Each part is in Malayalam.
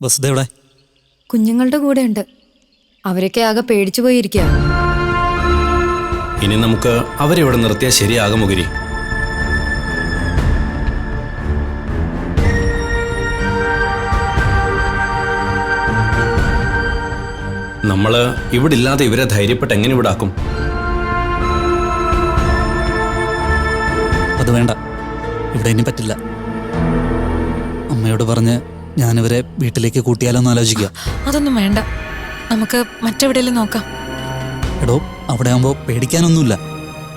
വസുത എവിടെ കുഞ്ഞുങ്ങളുടെ കൂടെ ഉണ്ട് അവരൊക്കെ ആകെ പേടിച്ചു പോയിരിക്കുക ഇനി നമുക്ക് അവരെ ഇവിടെ നിർത്തിയാൽ ശരിയാകും മുഗിരി നമ്മൾ ഇവിടെ ഇല്ലാതെ ഇവരെ ധൈര്യപ്പെട്ട് എങ്ങനെ ഇവിടെ ആക്കും അത് വേണ്ട. ഇവിടെ ഇനി പറ്റില്ല. അമ്മയോട് പറഞ്ഞ് ഞാനിവരെ വീട്ടിലേക്ക് കൂട്ടിയാലോ എന്ന് ആലോചിക്കുക അതൊന്നും വേണ്ട. നമുക്ക് മറ്റെവിടെയെങ്കിലും നോക്കാം. എടോ അവിടെ ആകുമ്പോൾ പേടിക്കാനൊന്നുമില്ല.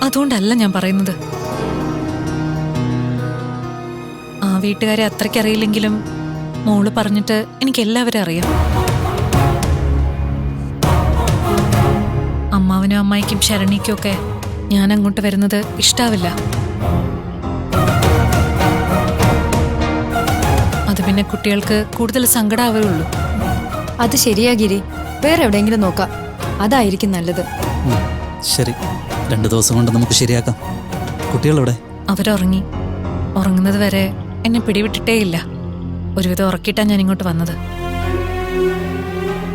അതുകൊണ്ടല്ല ഞാൻ പറയുന്നത്. ആ വീട്ടുകാരെ അത്രയ്ക്കറിയില്ലെങ്കിലും മോൾ പറഞ്ഞിട്ട് എനിക്ക് എല്ലാവരും അറിയാം. അമ്മാവനും അമ്മായിക്കും ശരണിക്കും ഒക്കെ ഞാൻ അങ്ങോട്ട് വരുന്നത് ഇഷ്ടാവില്ല. പിന്നെ കുട്ടികൾക്ക് കൂടുതൽ സങ്കടാവേ ഉള്ളൂ. അത് ശരിയാ ഗിരി. വേറെ എവിടെയെങ്കിലും നോക്കാം. അതായിരിക്കും നല്ലത്. ശരി. രണ്ടു ദിവസം കൊണ്ട് നമുക്ക് ശരിയാക്കാം. കുട്ടികളെവിടെ? അവരുറങ്ങി. ഉറങ്ങുന്നത് വരെ എന്നെ പിടിവിട്ടിട്ടേയില്ല ഒരുവിധം ഉറക്കിയിട്ടാ ഞാൻ ഇങ്ങോട്ട് വന്നത്.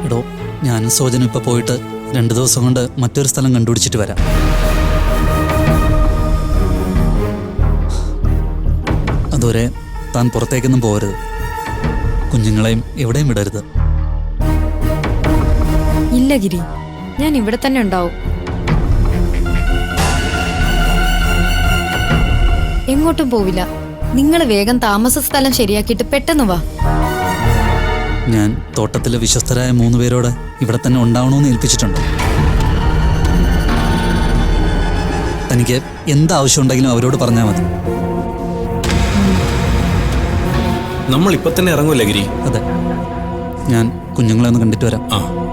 എടോ ഞാനും സോജനും ഇപ്പൊ പോയിട്ട് രണ്ടു ദിവസം കൊണ്ട് മറ്റൊരു സ്ഥലം കണ്ടുപിടിച്ചിട്ട് വരാം. അതുവരെ താൻ പുറത്തേക്കൊന്നും പോകരുത്. കുഞ്ഞുങ്ങളെയും എവിടെയും വിടരുത്. ഇല്ല ഗിരി. ഞാൻ ഇവിടെ തന്നെ ഉണ്ടാവും. എങ്ങോട്ടും പോവില്ല. നിങ്ങൾ വേഗം താമസ സ്ഥലം ശരിയാക്കിയിട്ട് പെട്ടെന്ന് വാ. ഞാൻ തോട്ടത്തിലെ വിശ്വസ്തരായ മൂന്ന് പേരോട് ഇവിടെ തന്നെ ഉണ്ടാവണമെന്ന് ഏൽപ്പിച്ചിട്ടുണ്ട്. തനിക്ക് എന്താവശ്യം ഉണ്ടെങ്കിലും അവരോട് പറഞ്ഞാൽ മതി. നമ്മൾ ഇപ്പൊ തന്നെ ഇറങ്ങൂല്ലേ ഗിരി? അതെ. ഞാൻ കുഞ്ഞുങ്ങളെ ഒന്ന് കണ്ടിട്ട് വരാം. ആ.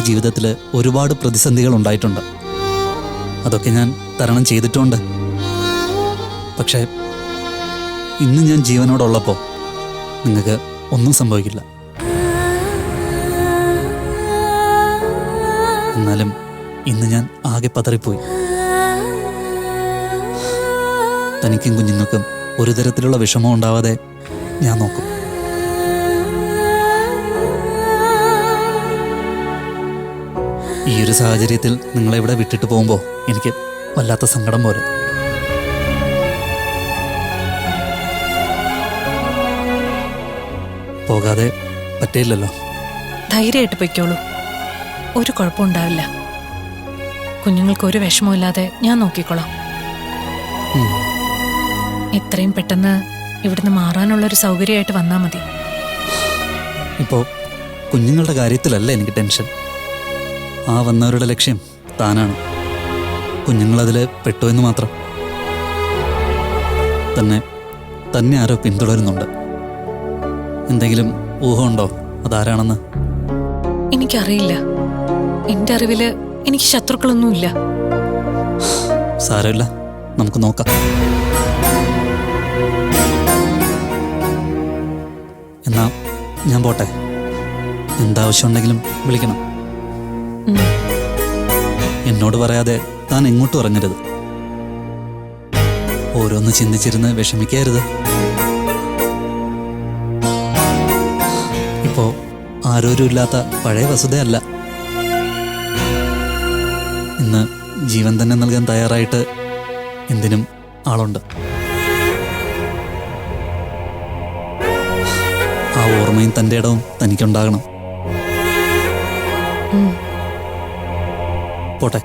എന്റെ ജീവിതത്തിൽ ഒരുപാട് പ്രതിസന്ധികൾ ഉണ്ടായിട്ടുണ്ട്. അതൊക്കെ ഞാൻ തരണം ചെയ്തിട്ടുണ്ട്. പക്ഷേ ഇന്ന് ഞാൻ ജീവനോടുള്ളപ്പോൾ നിങ്ങൾക്ക് ഒന്നും സംഭവിക്കില്ല. എന്നാലും ഇന്ന് ഞാൻ ആകെ പതറിപ്പോയി. തനിക്കും കുഞ്ഞുങ്ങൾക്കും ഒരു തരത്തിലുള്ള വിഷമം ഉണ്ടാവാതെ ഞാൻ നോക്കും. ഈ ഒരു സാഹചര്യത്തിൽ നിങ്ങളെ ഇവിടെ വിട്ടിട്ട് പോകുമ്പോൾ എനിക്ക് വല്ലാത്ത സങ്കടം പോലെ. പോകാതെ പറ്റില്ലല്ലോ ധൈര്യമായിട്ട് പൊയ്ക്കോളൂ. ഒരു കുഴപ്പമുണ്ടാവില്ല കുഞ്ഞുങ്ങൾക്ക് ഒരു വിഷമമില്ലാതെ ഞാൻ നോക്കിക്കോളാം. എത്രയും പെട്ടെന്ന് ഇവിടുന്ന് മാറാനുള്ളൊരു സൗകര്യമായിട്ട് വന്നാൽ മതി. ഇപ്പോ കുഞ്ഞുങ്ങളുടെ കാര്യത്തിലല്ല എനിക്ക് ടെൻഷൻ. ആ വന്നവരുടെ ലക്ഷ്യം താനാണ്. കുഞ്ഞുങ്ങളതിൽ പെട്ടു എന്ന് മാത്രം. തന്നെ തന്നെ ആരോ പിന്തുടരുന്നുണ്ട്. എന്തെങ്കിലും ഊഹമുണ്ടോ? അതാരാണെന്ന്? എനിക്കറിയില്ല. എന്റെ അറിവിൽ എനിക്ക് ശത്രുക്കളൊന്നുമില്ല. സാരമില്ല. നമുക്ക് നോക്കാം. എന്നാ ഞാൻ പോട്ടെ. എന്താവശ്യമുണ്ടെങ്കിലും വിളിക്കണം. എന്നോട് പറയാതെ താൻ എങ്ങോട്ടും ഇറങ്ങരുത്. ഓരോന്ന് ചിന്തിച്ചിരുന്ന് വിഷമിക്കരുത്. ഇപ്പോ ആരോരുമില്ലാത്ത പഴയ വസുതയല്ല ഇന്ന് ജീവൻ തന്നെ നൽകാൻ തയ്യാറായിട്ട് എന്തിനും ആളുണ്ട്. ആ ഓർമ്മയും തന്റെ ഇടവും തനിക്കുണ്ടാകണം. പോട്ടെ.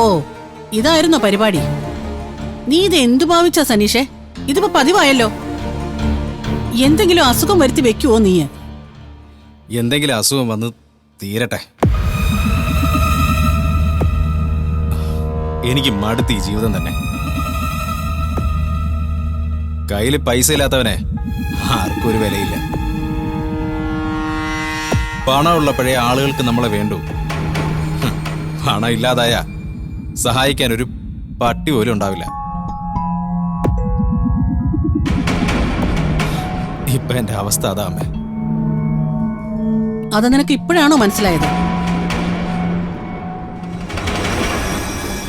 ഓ ഇതായിരുന്നോ പരിപാടി? നീ ഇത് എന്തു ഭാവിച്ച സനീഷേ? ഇതിപ്പോ പതിവായല്ലോ. എന്തെങ്കിലും അസുഖം വരുത്തി വെക്കുവോ നീ? എന്തെങ്കിലും അസുഖം വന്ന് തീരട്ടെ. എനിക്ക് മടുത്തി ജീവിതം തന്നെ. കയ്യിൽ പൈസ ഇല്ലാത്തവനെ ആർക്കും ഒരു വിലയില്ല. പണമുള്ളപ്പോഴേ ആളുകൾക്ക് നമ്മളെ വേണ്ടു. പണം ഇല്ലാതായ സഹായിക്കാൻ ഒരു പട്ടി പോലും ഉണ്ടാവില്ല. ഇപ്പൊ എന്റെ അവസ്ഥ അതാ അമ്മേ. അത് നിനക്ക് ഇപ്പോഴാണോ മനസ്സിലായത്?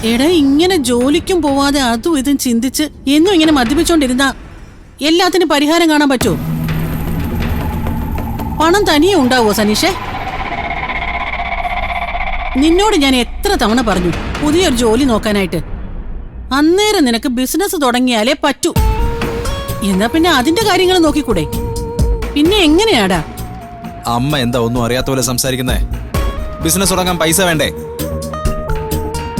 എടാ ഇങ്ങനെ ജോലിക്കും പോവാതെ അതും ഇതും ചിന്തിച്ച് എന്നും ഇങ്ങനെ മദ്യപിച്ചോണ്ടിരുന്ന എല്ലാത്തിനും പരിഹാരം കാണാൻ പറ്റുമോ? പണം തനിയെ ഉണ്ടാവുമോ സനീഷേ? നിന്നോട് ഞാൻ എത്ര തവണ പറഞ്ഞു പുതിയൊരു ജോലി നോക്കാനായിട്ട്. അന്നേരം നിനക്ക് ബിസിനസ് തുടങ്ങിയാലേ പറ്റൂ. എന്നാ പിന്നെ അതിന്റെ കാര്യങ്ങൾ നോക്കിക്കൂടെ? പിന്നെ എങ്ങനെയാടാ? അമ്മ എന്താ ഒന്നും അറിയാത്ത പോലെ സംസാരിക്കുന്നേ? ബിസിനസ് തുടങ്ങാൻ പൈസ വേണ്ടേ?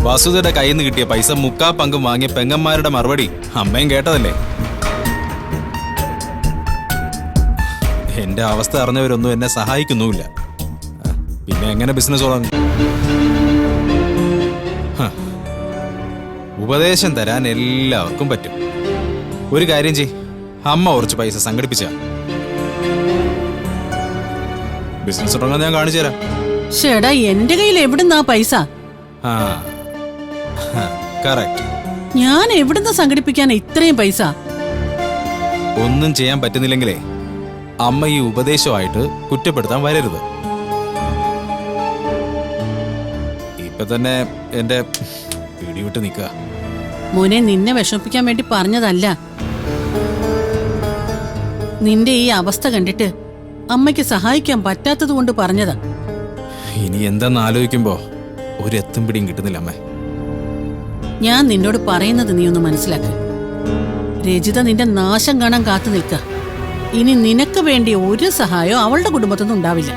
വസുതയുടെ കയ്യിൽ നിന്ന് കിട്ടിയ പൈസ മുക്കാ പങ്കും വാങ്ങിയ പെങ്ങന്മാരുടെ മറുപടി അമ്മയും കേട്ടതല്ലേ? എന്റെ അവസ്ഥ അറിഞ്ഞവരൊന്നും എന്നെ സഹായിക്കുന്നുമില്ല. പിന്നെ എങ്ങനെ ബിസിനസ് തുടങ്ങും. ഉപദേശം തരാൻ എല്ലാവർക്കും പറ്റും. ഒരു കാര്യം ചെയ് അമ്മ കുറച്ച് പൈസ സംഘടിപ്പിച്ച. ബിസിനസ് തുടങ്ങാൻ ഞാൻ കാണിച്ചു തരാം. ഷേടാ എന്റെ കയ്യിൽ എവിടുന്നാ പൈസ? ഞാൻ എവിടുന്ന് സംഘടിപ്പിക്കാൻ ഇത്രയും പൈസ? ഒന്നും ചെയ്യാൻ പറ്റുന്നില്ലെങ്കിലേ അമ്മ ഈ ഉപദേശമായിട്ട് കുറ്റപ്പെടുത്താൻ വരരുത്. ഇപ്പൊ തന്നെ എന്റെ പിടിവിട്ട് നിൽക്കുക മോനെ നിന്നെ വിഷമിപ്പിക്കാൻ വേണ്ടി പറഞ്ഞതല്ല. നിന്റെ ഈ അവസ്ഥ കണ്ടിട്ട് അമ്മയ്ക്ക് സഹായിക്കാൻ പറ്റാത്തത് കൊണ്ട് പറഞ്ഞതാ. ഇനി എന്തെന്ന് ആലോചിക്കുമ്പോ ഒരു എത്തും പിടിയും കിട്ടുന്നില്ല അമ്മേ. ഞാൻ നിന്നോട് പറയുന്നത് നീ ഒന്ന് മനസ്സിലാക്ക. രജിത നിന്റെ നാശം കാണാൻ കാത്തു നിൽക്ക. ഇനി നിനക്ക് വേണ്ടി ഒരു സഹായവും അവളുടെ കുടുംബത്തൊന്നും ഉണ്ടാവില്ല.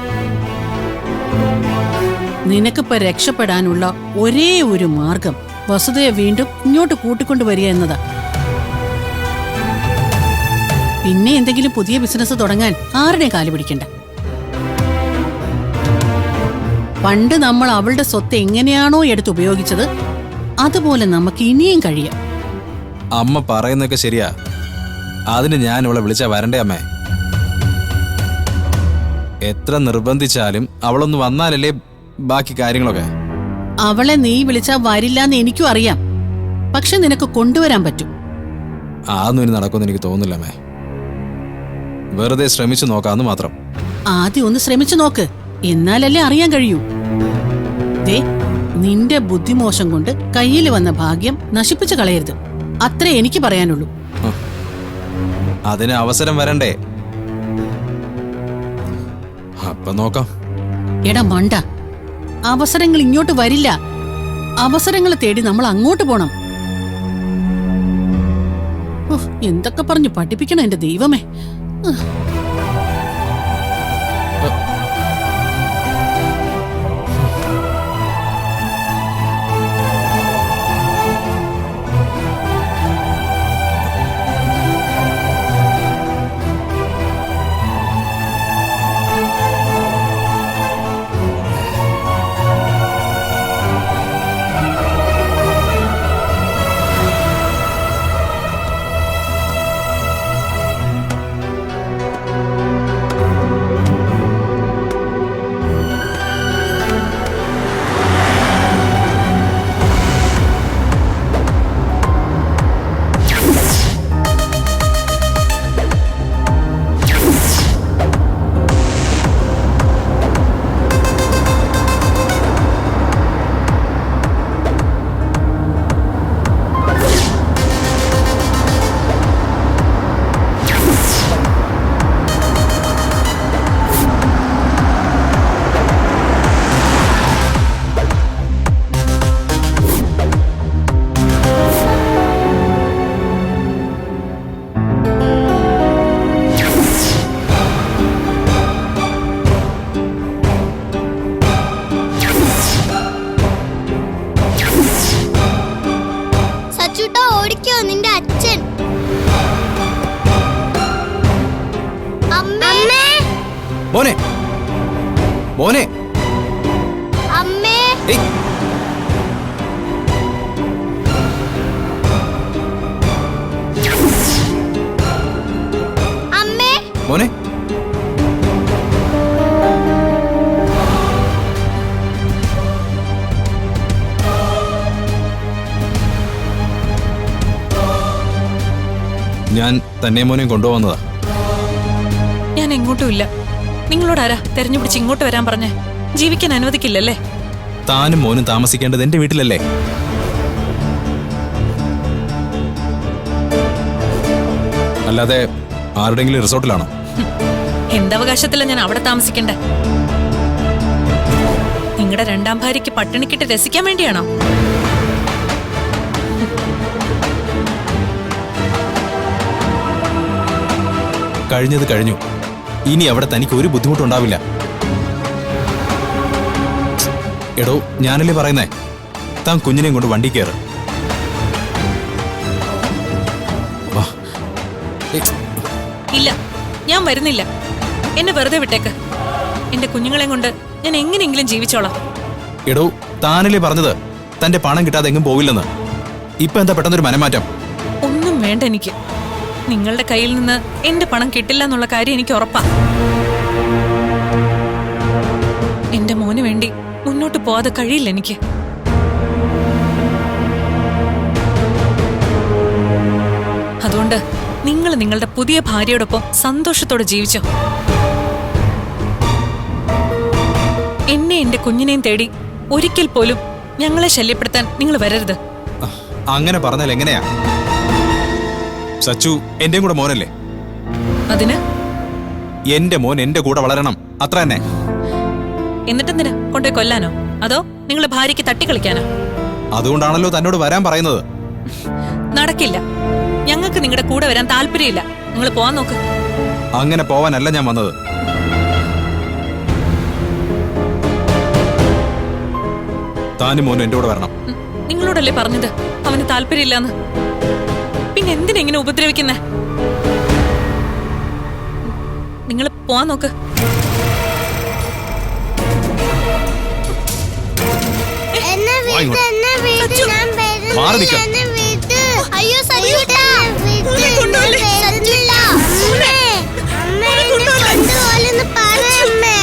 നിനക്കിപ്പോ രക്ഷപ്പെടാനുള്ള ഒരേ ഒരു മാർഗം വസുതയെ വീണ്ടും ഇങ്ങോട്ട് കൂട്ടിക്കൊണ്ടുവരിക എന്നതാ. പിന്നെ എന്തെങ്കിലും പുതിയ ബിസിനസ് തുടങ്ങാൻ ആരുടെ കാൽ പിടിക്കണ്ട? പണ്ട് നമ്മൾ അവളുടെ സ്വത്ത് എങ്ങനെയാണോ എടുത്ത് ഉപയോഗിച്ചത് അതുപോലെ നമുക്ക് ഇനിയും കഴിയാം. അമ്മ പറയുന്നൊക്കെ ശരിയാ. അതിന് ഞാൻ ഇവളെ വിളിച്ചാ വരണ്ടേ അമ്മേ? എത്ര നിർബന്ധിച്ചാലും അവളൊന്ന് വന്നാലല്ലേ ബാക്കി കാര്യങ്ങളൊക്കെ? അവളെ നീ വിളിച്ചാ വരില്ലാന്ന് എനിക്കും അറിയാം. പക്ഷെ നിനക്ക് കൊണ്ടുവരാൻ പറ്റും. അതൊന്നും ഇനി നടക്കുമെന്ന് എനിക്ക് തോന്നുന്നില്ല മേ. വെറുതെ ശ്രമിച്ചു നോക്കാന്ന് മാത്രം. ആദ്യം ഒന്ന് ശ്രമിച്ചു നോക്ക്. എന്നാലല്ലേ അറിയാൻ കഴിയൂ. ദേ നിന്റെ ബുദ്ധിമോശം കൊണ്ട് കയ്യിൽ വന്ന ഭാഗ്യം നശിപ്പിച്ചു കളയരുത്. അത്രേ എനിക്ക് പറയാനുള്ളൂ. അതിന് അവസരം വരണ്ടേ? അപ്പൊ നോക്കാം. എടാ മണ്ട. അവസരങ്ങൾ ഇങ്ങോട്ട് വരില്ല. അവസരങ്ങൾ തേടി നമ്മൾ അങ്ങോട്ട് പോണം. എന്തൊക്കെ പറഞ്ഞു പഠിപ്പിക്കണം എന്റെ ദൈവമേ. മോനെ. ഞാൻ തന്നെ മോനെ കൊണ്ടുപോകുന്നതാ. ഞാൻ എങ്ങോട്ടുമില്ല നിങ്ങളോട് ആരാ തെരഞ്ഞു പിടിച്ച് ഇങ്ങോട്ട് വരാൻ പറഞ്ഞേ? ജീവിക്കാൻ അനുവദിക്കില്ലല്ലേ? താനും മോനും താമസിക്കേണ്ടത് എന്റെ വീട്ടിലല്ലേ? അല്ലാതെ ആരുടെങ്കിലും റിസോർട്ടിലാണോ? എന്തവകാശത്തില ഞാൻ അവിടെ താമസിക്കണ്ടേ? നിങ്ങളുടെ രണ്ടാം ഭാര്യയ്ക്ക് പട്ടിണിക്കിട്ട് രസിക്കാൻ വേണ്ടിയാണോ? കഴിഞ്ഞത് കഴിഞ്ഞു. ഇനി അവിടെ തനിക്ക് ഒരു ബുദ്ധിമുട്ടുണ്ടാവില്ല. എടോ ഞാനല്ലേ പറയുന്നേ? താൻ കുഞ്ഞിനെയും കൊണ്ട് വണ്ടി കയറ്. ഇല്ല ഞാൻ വരുന്നില്ല. എന്നെ വെറുതെ വിട്ടേക്ക്. എന്റെ കുഞ്ഞുങ്ങളെ കൊണ്ട് ഞാൻ എങ്ങനെയെങ്കിലും ജീവിച്ചോളാം. എടോ താനല്ലേ പറഞ്ഞത്? തന്റെ പണം കിട്ടാതെ എങ്ങും പോവില്ലെന്ന്. ഇപ്പൊ എന്താ പെട്ടെന്നൊരു മനമാറ്റം? ഒന്നും വേണ്ട എനിക്ക്. നിങ്ങളുടെ കയ്യിൽ നിന്ന് എന്റെ പണം കിട്ടില്ല എന്നുള്ള കാര്യം എനിക്ക് ഉറപ്പാ. എന്റെ മോന് വേണ്ടി മുന്നോട്ട് പോവാതെ കഴിയില്ല എനിക്ക്. അതുകൊണ്ട് നിങ്ങൾ നിങ്ങളുടെ പുതിയ ഭാര്യയോടൊപ്പം സന്തോഷത്തോടെ ജീവിച്ചോ. എന്നെ എന്റെ കുഞ്ഞിനെയും തേടി ഒരിക്കൽ പോലും ഞങ്ങളെ ശല്യപ്പെടുത്താൻ നിങ്ങൾ വരരുത്. അങ്ങനെ പറഞ്ഞാൽ എങ്ങനെയാ? സച്ചു എന്റെയും കൂടെ മോനല്ലേ? അതിന്? എന്റെ മോൻ എന്റെ കൂടെ വളരണം. അത്ര തന്നെ. എന്നിട്ടെന്തിനാ? കൊണ്ടുപോയി കൊല്ലാനോ? അതോ നിങ്ങളെ ഭാര്യയ്ക്ക് തട്ടിക്കളിക്കാനോ? അതുകൊണ്ടാണല്ലോ തന്നോട് വരാൻ പറയുന്നത്. നടക്കില്ല. ഞങ്ങൾക്ക് നിങ്ങളുടെ കൂടെ വരാൻ താല്പര്യമില്ല. നിങ്ങൾ പോവാൻ നോക്ക്. അങ്ങനെ പോവാനല്ല ഞാൻ വന്നത്. താനും മോനും എന്റെ കൂടെ വരണം. നിങ്ങളോടല്ലേ പറഞ്ഞത്? അവന് താല്പര്യമില്ലാന്ന്. പിന്നെ എന്തിനെങ്ങനെ ഉപദ്രവിക്കുന്നേ? നിങ്ങൾ പോവാൻ നോക്ക്. എന്നെ വാ എന്നെ വീട്ട് ഞാൻ മാറി നിൽക്ക്. അയ്യോ കൊണ്ടുപോലെന്ന് പറയമ്മേ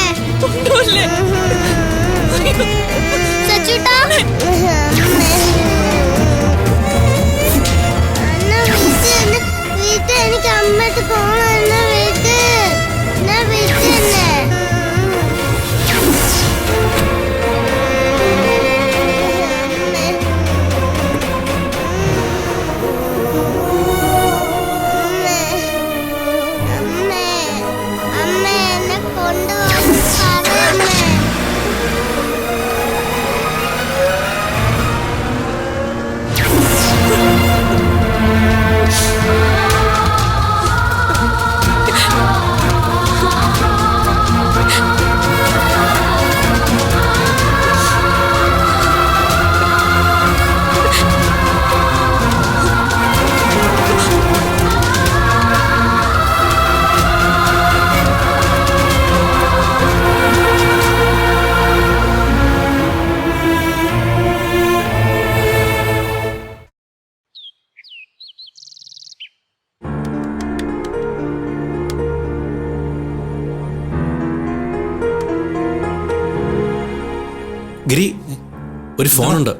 ഫോണുണ്ട്.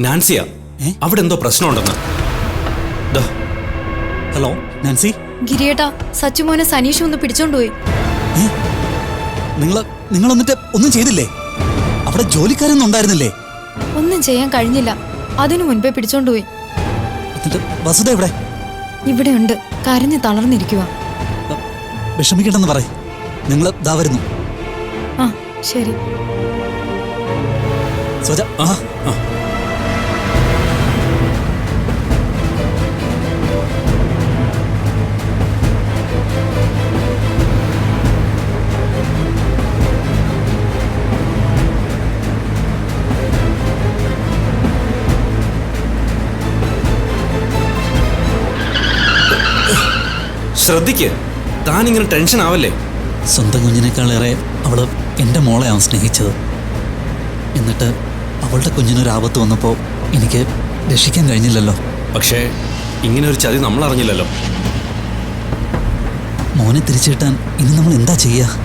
നാൻസിയാ. അവിടെ എന്തോ പ്രശ്നമുണ്ടെന്ന്. ദാ, ഹലോ നാൻസി? ഗിരിയേട്ടാ സച്ചുമോനെ സനീഷ് ഒന്ന് പിടിച്ചോണ്ടുപോയി നിങ്ങൾ നിങ്ങൾ എന്നിട്ട് ഒന്നും ചെയ്തില്ലേ? അവിടെ ജോലിക്കാരൊന്നും ഉണ്ടായിരുന്നില്ലേ? ഒന്നും ചെയ്യാൻ കഴിഞ്ഞില്ല. അതിനു മുൻപേ പിടിച്ചോണ്ടുപോയി വസുത എവിടെ? ഇവിടെയുണ്ട് കരഞ്ഞു തളർന്നിരിക്കുക വിഷമിക്കണ്ടെന്ന് പറ നിങ്ങൾ ദാ വരുന്നു. ആ ശരി. സ്വജ ശ്രദ്ധിക്ക്. താൻ ഇങ്ങനെ ടെൻഷൻ ആവല്ലേ? സ്വന്തം കുഞ്ഞിനേക്കാളേറെ അവൾ എന്റെ മോളെയാണ് സ്നേഹിച്ചത്. എന്നിട്ട് അവളുടെ കുഞ്ഞിനൊരാപത്ത് വന്നപ്പോൾ എനിക്ക് രക്ഷിക്കാൻ കഴിഞ്ഞില്ലല്ലോ. പക്ഷേ ഇങ്ങനെ ഒരു ചതി നമ്മൾ അറിഞ്ഞില്ലല്ലോ മോനെ തിരിച്ചിട്ടാൻ ഇനി നമ്മൾ എന്താ ചെയ്യുക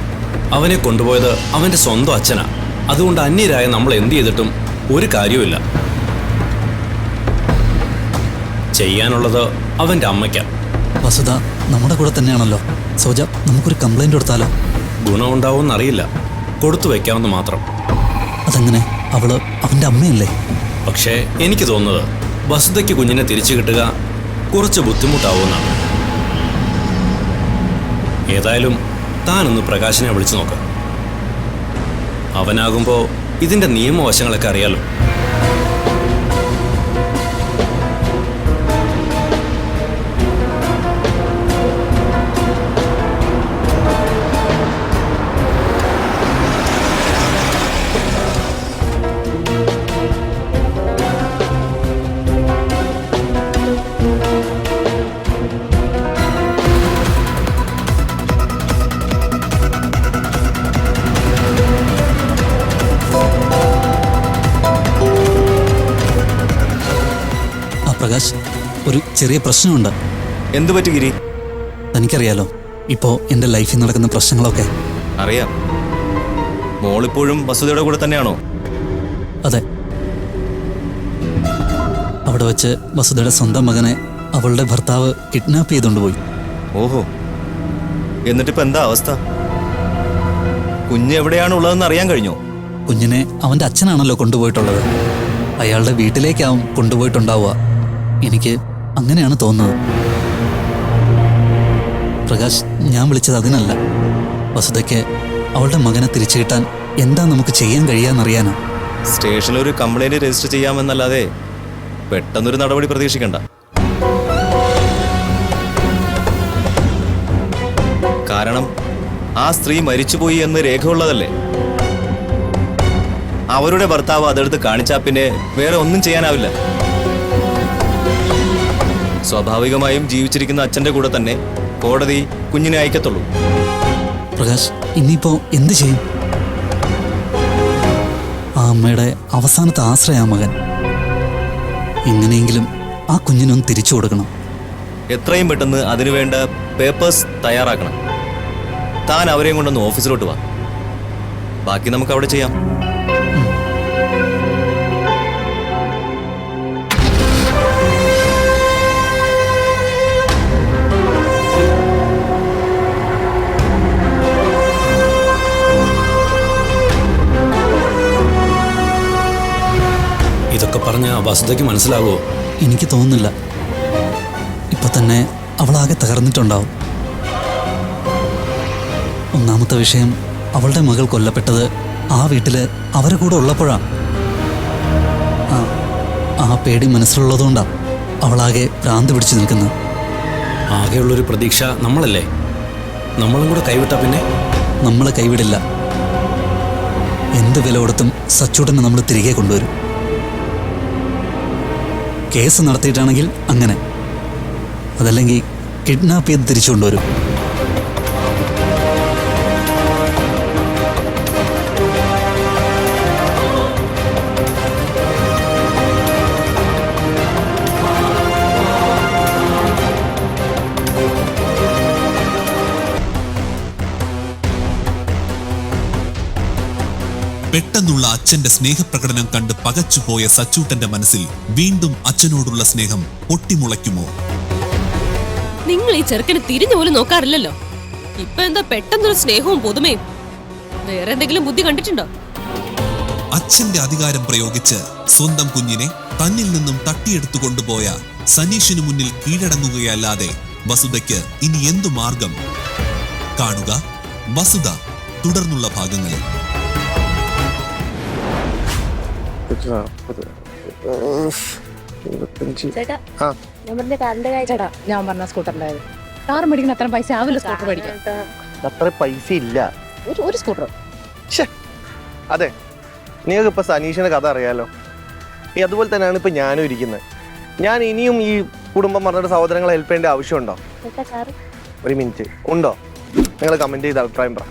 അവനെ കൊണ്ടുപോയത് അവന്റെ സ്വന്തം അച്ഛനാ. അതുകൊണ്ട് അന്യരായ നമ്മൾ എന്ത് ചെയ്തിട്ടും ഒരു കാര്യവുമില്ല. ചെയ്യാനുള്ളത് അവന്റെ അമ്മയ്ക്ക. വസുധ നമ്മുടെ കൂടെ തന്നെയാണല്ലോ. സോജ നമുക്കൊരു കംപ്ലൈന്റ് കൊടുത്താലോ? ഗുണമുണ്ടാവുമെന്നറിയില്ല കൊടുത്തു വെക്കാമെന്ന് മാത്രം. അതെങ്ങനെ? അവൾ അവന്റെ അമ്മയല്ലേ? പക്ഷേ എനിക്ക് തോന്നുന്നത് വസുതയ്ക്ക് കുഞ്ഞിനെ തിരിച്ചു കിട്ടുക കുറച്ച് ബുദ്ധിമുട്ടാവുമെന്നാണ്. ഏതായാലും താനൊന്ന് പ്രകാശനെ വിളിച്ചു നോക്കാം. അവനാകുമ്പോൾ ഇതിന്റെ നിയമവശങ്ങളൊക്കെ അറിയാലോ. ഒരു ചെറിയ പ്രശ്നമുണ്ട്. എന്തു പറ്റി ഗിരി? തനിക്കറിയാലോ ഇപ്പോ എന്റെ ലൈഫിൽ നടക്കുന്ന പ്രശ്നങ്ങളൊക്കെ. അറിയാം. മോളിപ്പോഴും വസുതയുടെ കൂടെ തന്നെയാണോ? അതെ. അവിടെ വെച്ച് വസുതയുടെ സ്വന്തം മകനെ അവളുടെ ഭർത്താവ് കിഡ്നാപ്പ് ചെയ്തുകൊണ്ട് പോയി. ഓഹോ. എന്നിട്ടിപ്പോ എന്താ അവസ്ഥ? കുഞ്ഞ് എവിടെയാണ് ഉള്ളതെന്ന് അറിയാൻ കഴിഞ്ഞോ? കുഞ്ഞിനെ അവന്റെ അച്ഛനാണല്ലോ കൊണ്ടുപോയിട്ടുള്ളത്. അയാളുടെ വീട്ടിലേക്കാവും കൊണ്ടുപോയിട്ടുണ്ടാവുക. എനിക്ക് അങ്ങനെയാണ് തോന്നുന്നത്. പ്രകാശ് ഞാൻ വിളിച്ചത് അതിനല്ല. വസുതയ്ക്ക് അവളുടെ മകനെ തിരിച്ചു കിട്ടാൻ എന്താ നമുക്ക് ചെയ്യാൻ കഴിയാന്നറിയാനാ? സ്റ്റേഷനിൽ ഒരു കംപ്ലൈന്റ് രജിസ്റ്റർ ചെയ്യാമെന്നല്ലാതെ പെട്ടെന്നൊരു നടപടി പ്രതീക്ഷിക്കണ്ട. കാരണം ആ സ്ത്രീ മരിച്ചുപോയി എന്ന് രേഖയുള്ളതല്ലേ? അവരുടെ ഭർത്താവ് അതെടുത്ത് കാണിച്ചാൽ പിന്നെ വേറെ ഒന്നും ചെയ്യാനാവില്ല. സ്വാഭാവികമായും ജീവിച്ചിരിക്കുന്ന അച്ഛന്റെ കൂടെ തന്നെ കോടതി കുഞ്ഞിനെ അയക്കത്തുള്ളൂ. പ്രകാശ് ഇനിയിപ്പോ എന്ത് ചെയ്യും? ആ അമ്മയുടെ അവസാനത്തെ ആശ്രയ മകൻ. എങ്ങനെയെങ്കിലും ആ കുഞ്ഞിനൊന്ന് തിരിച്ചു കൊടുക്കണം. എത്രയും പെട്ടെന്ന് അതിനുവേണ്ട പേപ്പേഴ്സ് തയ്യാറാക്കണം. താൻ അവരെയും കൊണ്ടൊന്ന് ഓഫീസിലോട്ട് വാ. ബാക്കി നമുക്ക് അവിടെ ചെയ്യാം. പറഞ്ഞ വസുതയ്ക്ക് മനസ്സിലാവുമോ എനിക്ക് തോന്നുന്നില്ല. ഇപ്പൊ തന്നെ അവളാകെ തകർന്നിട്ടുണ്ടാവും. ഒന്നാമത്തെ വിഷയം അവളുടെ മകൾ കൊല്ലപ്പെട്ടത് ആ വീട്ടിൽ അവരെ കൂടെ ഉള്ളപ്പോഴാ. ആ ആ പേടി മനസ്സിലുള്ളതുകൊണ്ടാ അവളാകെ ഭ്രാന്ത് പിടിച്ചു നിൽക്കുന്നത്. ആകെയുള്ളൊരു പ്രതീക്ഷ നമ്മളല്ലേ? നമ്മളും കൂടെ കൈവിട്ട പിന്നെ? നമ്മളെ കൈവിടില്ല. എന്ത് വില കൊടുത്തും സച്ചൂട്ടനെ നമ്മൾ തിരികെ കൊണ്ടുവരും. കേസ് നടത്തിയിട്ടാണെങ്കിൽ അങ്ങനെ. അതല്ലെങ്കിൽ കിഡ്നാപ്പ് ചെയ്ത് തിരിച്ചു കൊണ്ടുവരും. പെട്ടെന്നുള്ള അച്ഛന്റെ സ്നേഹപ്രകടനം കണ്ട് പകച്ചുപോയ സച്ചൂട്ടന്റെ മനസ്സിൽ വീണ്ടും അച്ഛനോടുള്ള സ്നേഹം പൊട്ടിമുളയ്ക്കുമോ? നിങ്ങൾ ഈ ചെറുക്കനെ തിരിഞ്ഞു പോലും നോക്കാറില്ലല്ലോ. ഇപ്പൊ എന്താ പെട്ടെന്നൊരു സ്നേഹവും പുതുമയും? വേറെ എന്തെങ്കിലും ബുദ്ധി കണ്ടിട്ടുണ്ടോ? അച്ഛന്റെ അധികാരം പ്രയോഗിച്ച് സ്വന്തം കുഞ്ഞിനെ തന്നിൽ നിന്നും തട്ടിയെടുത്തു കൊണ്ടുപോയ സനീഷിനു മുന്നിൽ കീഴടങ്ങുകയല്ലാതെ വസുതയ്ക്ക് ഇനി എന്തു മാർഗം? കാണുക വസുത തുടർന്നുള്ള ഭാഗങ്ങളിൽ. ചേട്ടാ ഞാൻ പറഞ്ഞ കാറിന്റെ കാര്യം ചേട്ടാ ഞാൻ പറഞ്ഞ സ്കൂട്ടറിന്റെ കാർ മേടിക്കുന്ന അത്ര പൈസ ആവില്ല സ്കൂട്ടർ മേടിക്കാൻ. അത്ര പൈസ ഇല്ല. ഒരു ഒരു സ്കൂട്ടർ. അതെ നിങ്ങൾക്ക് ഇപ്പൊ സനീഷിന്റെ കഥ അറിയാലോ. ഈ അതുപോലെ തന്നെയാണ് ഇപ്പൊ ഞാനും ഇരിക്കുന്നത്. ഞാൻ ഇനിയും ഈ കുടുംബം പറഞ്ഞിട്ട് സഹോദരങ്ങളെ ഹെൽപ്പ് ചെയ്യേണ്ട ആവശ്യമുണ്ടോ? ഒരു മിനിറ്റ്. ഉണ്ടോ? നിങ്ങൾ കമന്റ് ചെയ്ത് അഭിപ്രായം പറ.